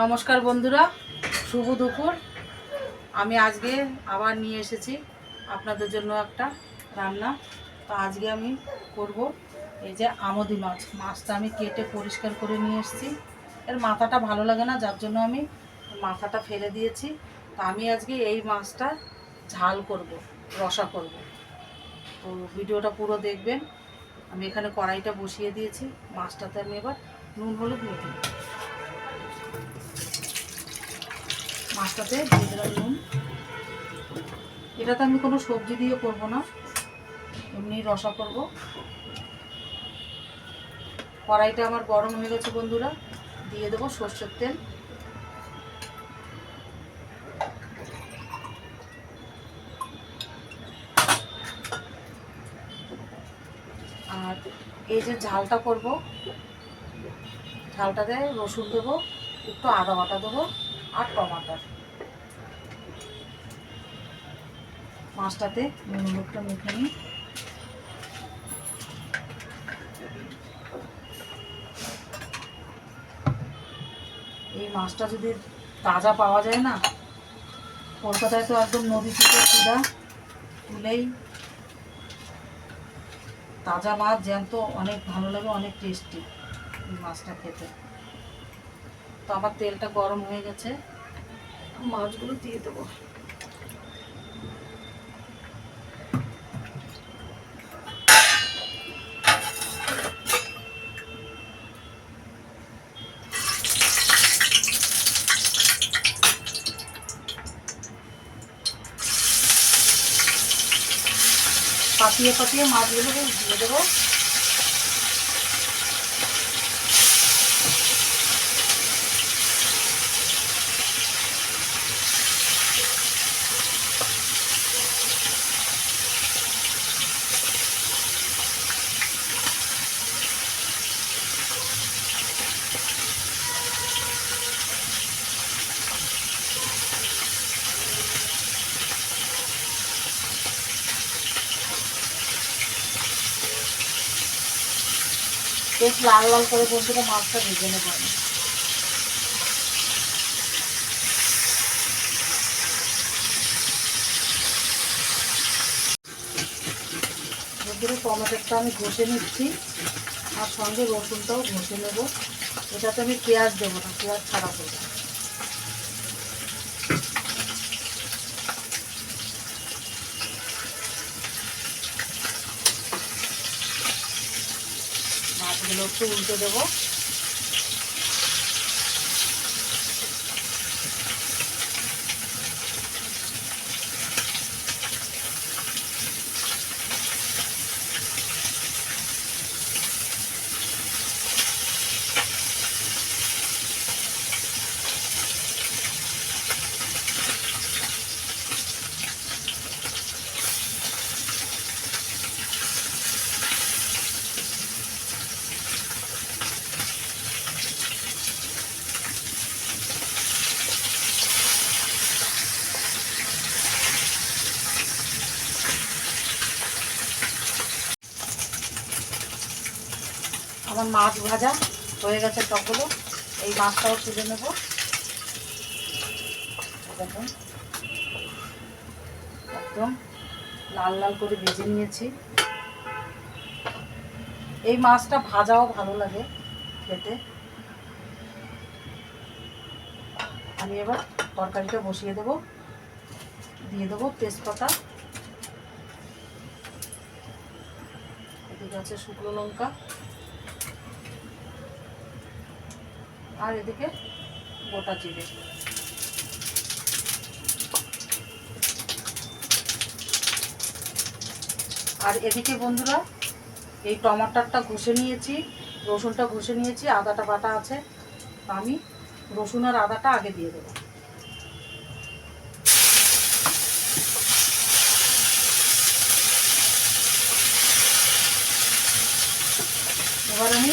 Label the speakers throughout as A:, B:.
A: নমস্কার বন্ধুরা, শুভ দুপুর। আমি আজকে আবার নিয়ে এসেছি আপনাদের জন্য একটা রান্না। তো আজকে আমি করব এই যে আমদি মাছ। মাছটা আমি কেটে পরিষ্কার করে নিয়ে এসেছি। এর মাথাটা ভালো লাগে না, যার জন্য আমি মাথাটা ফেলে দিয়েছি। তো আমি আজকে এই মাছটা ঝাল করব, রসা করব। তো ভিডিওটা পুরো দেখবেন। আমি এখানে কড়াইটা বসিয়ে দিয়েছি। মাছটাতে আমি এবার নুন, হলুদ দিই মাছটাতে দিয়ে দিলাম নুন। এটাতে আমি কোনো সবজি দিয়ে করব না। এমনি রসা করব। কড়াইটা আমার গরম হয়ে গেছে বন্ধুরা। দিয়ে দেবো সর্ষের তেল। আর এই যে ঝালটা করব ঝালটাতে রসুন দেবো, একটু আদা বাটা দেবো আর টমাটার মাছটাতে নুন, হলুদটা মেখে নিই। এই মাছটা যদি তাজা পাওয়া যায় না, কলকাতায় তো একদম নদী থেকে সিধা তুলেই তাজা মাছ, জ্যান্ত, অনেক ভালো লাগে, অনেক টেস্টি। মাছটা খেতে। তো আবার তেলটা গরম হয়ে গেছে। মাছগুলো দিয়ে দেবো। পাতিয়ে পাতিয়ে মাছগুলো দিয়ে দেবো। বেশ লাল লাল করে বন্ধুরা মাছটা ভেজে নেব টমেটোটা আমি ঘষে নিচ্ছি, আর সঙ্গে রসুনটাও ঘষে নেব। এটাতে আমি পেঁয়াজ দেবো না, পেঁয়াজ ছাড়া করব। মাছগুলো একটু উল্টে দেবো মাছ ভাজা হয়ে গেছে টকগুলো এই মাছটাও তুলে নেব। দেখুন। একদম লাল লাল করে ভেজে নিয়েছি। এই মাছটা ভাজাও ভালো লাগে খেতে। আমি এবার তরকারিটা বসিয়ে দেব। দিয়ে দেবো তেজপাতা। এদিকে আছে শুকনো লঙ্কা। আর এদিকে গোটা জিরে। আর এদিকে বন্ধুরা, এই টমাটারটা ঘষে নিয়েছি, রসুনটা ঘষে নিয়েছি, আদাটা বাটা আছে আমি রসুন আর আদাটা আগে দিয়ে দেবো। এবার আমি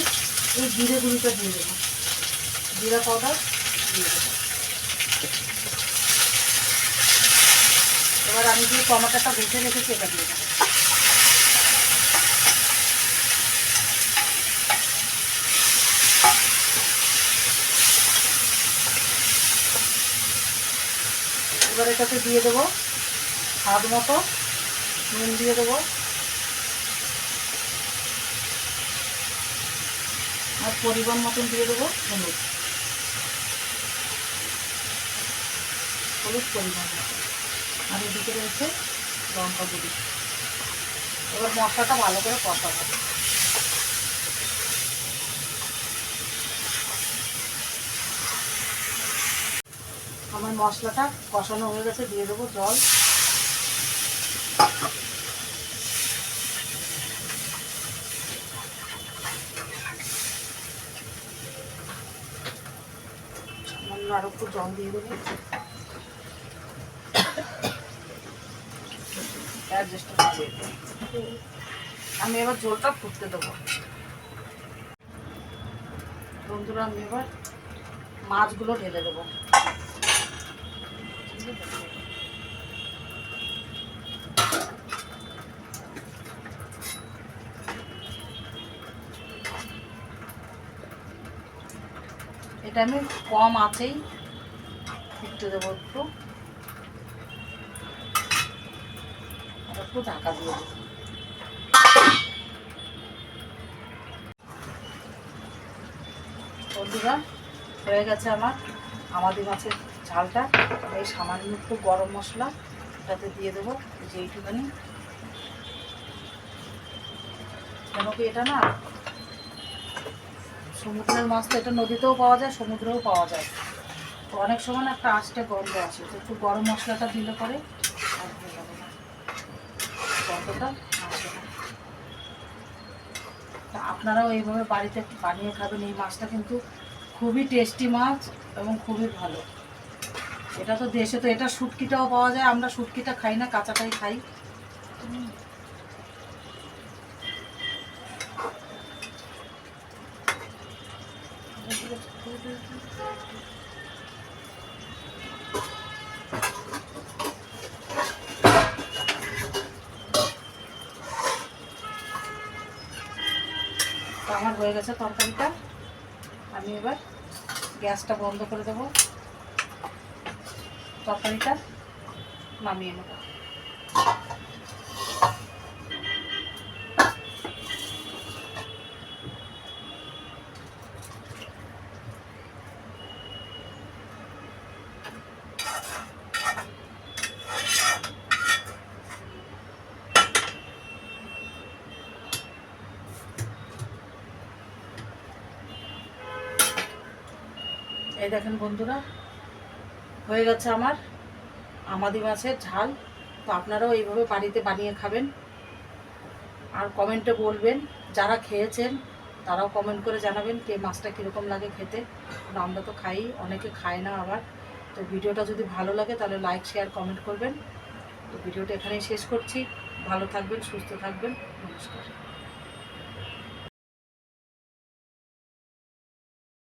A: এই জিরে গুঁড়িটা দিয়ে দেবো। জিরা পাউডার দিয়ে দেবো। এবার আমি যে টমাটাটা ভেজে রেখেছি, এটা দিয়ে দেবো। এবার এটাতে দিয়ে দেবো হাত মতো নুন দিয়ে দেবো। আর পরিমাণ মতন দিয়ে দেবো হলুদ। হলুদ পরিমাণ আর এদিকে রয়েছে লঙ্কা গুঁড়ি এবার মশলাটা ভালো করে কষা হবে আমার মশলাটা কষানো হয়ে গেছে, দিয়ে দেবো জল। আরও একটু জল দিয়ে দেবো। অ্যাডজাস্ট হচ্ছে আমি এবার জলটা ফুটতে দেবো। বন্ধুরা, আমি এবার মাছগুলো ঢেলে দেবো। এটা আমি কম আছেই ফুটতে দেবো একটু। একটু ঢাকা দিয়ে দেবো বন্ধুরা, হয়ে গেছে আমার আমাদের মাছের ঝালটা। এই সামান্য একটু গরম মশলা এটাতে দিয়ে দেবো যে এইটুখানি। কেন কি এটা না, সমুদ্রের মাছ তো এটা নদীতেও পাওয়া যায়, সমুদ্রেও পাওয়া যায়। তো অনেক সময় একটা আঁচটে গন্ধ আসে, তো একটু গরম মশলাটা দিলে পরে তা আপনারাও এইভাবে বাড়িতে একটু বানিয়ে খাবেন, এই মাছটা কিন্তু খুবই টেস্টি মাছ এবং খুবই ভালো এটা তো দেশে তো, এটা শুটকিটাও পাওয়া যায়, আমরা শুটকিটা খাই না, কাঁচাটাই খাই হুম। তো আমার হয়ে গেছে তরকারিটা। আমি এবার গ্যাসটা বন্ধ করে দেব। তরকারিটা নামিয়ে নেব। এই দেখেন বন্ধুরা, হয়ে গেছে আমার আমাদি মাছের ঝাল। তো আপনারাও এইভাবে বাড়িতে বানিয়ে খাবেন। আর কমেন্টে বলবেন, যারা খেয়েছেন, তারাও কমেন্ট করে জানাবেন কে মাছটা কীরকম লাগে খেতে। আমরা তো খাই, অনেকে খায় না আবার। তো ভিডিওটা যদি ভালো লাগে, তাহলে লাইক শেয়ার কমেন্ট করবেন। তো ভিডিওটা এখানেই শেষ করছি। ভালো থাকবেন, সুস্থ থাকবেন। নমস্কার।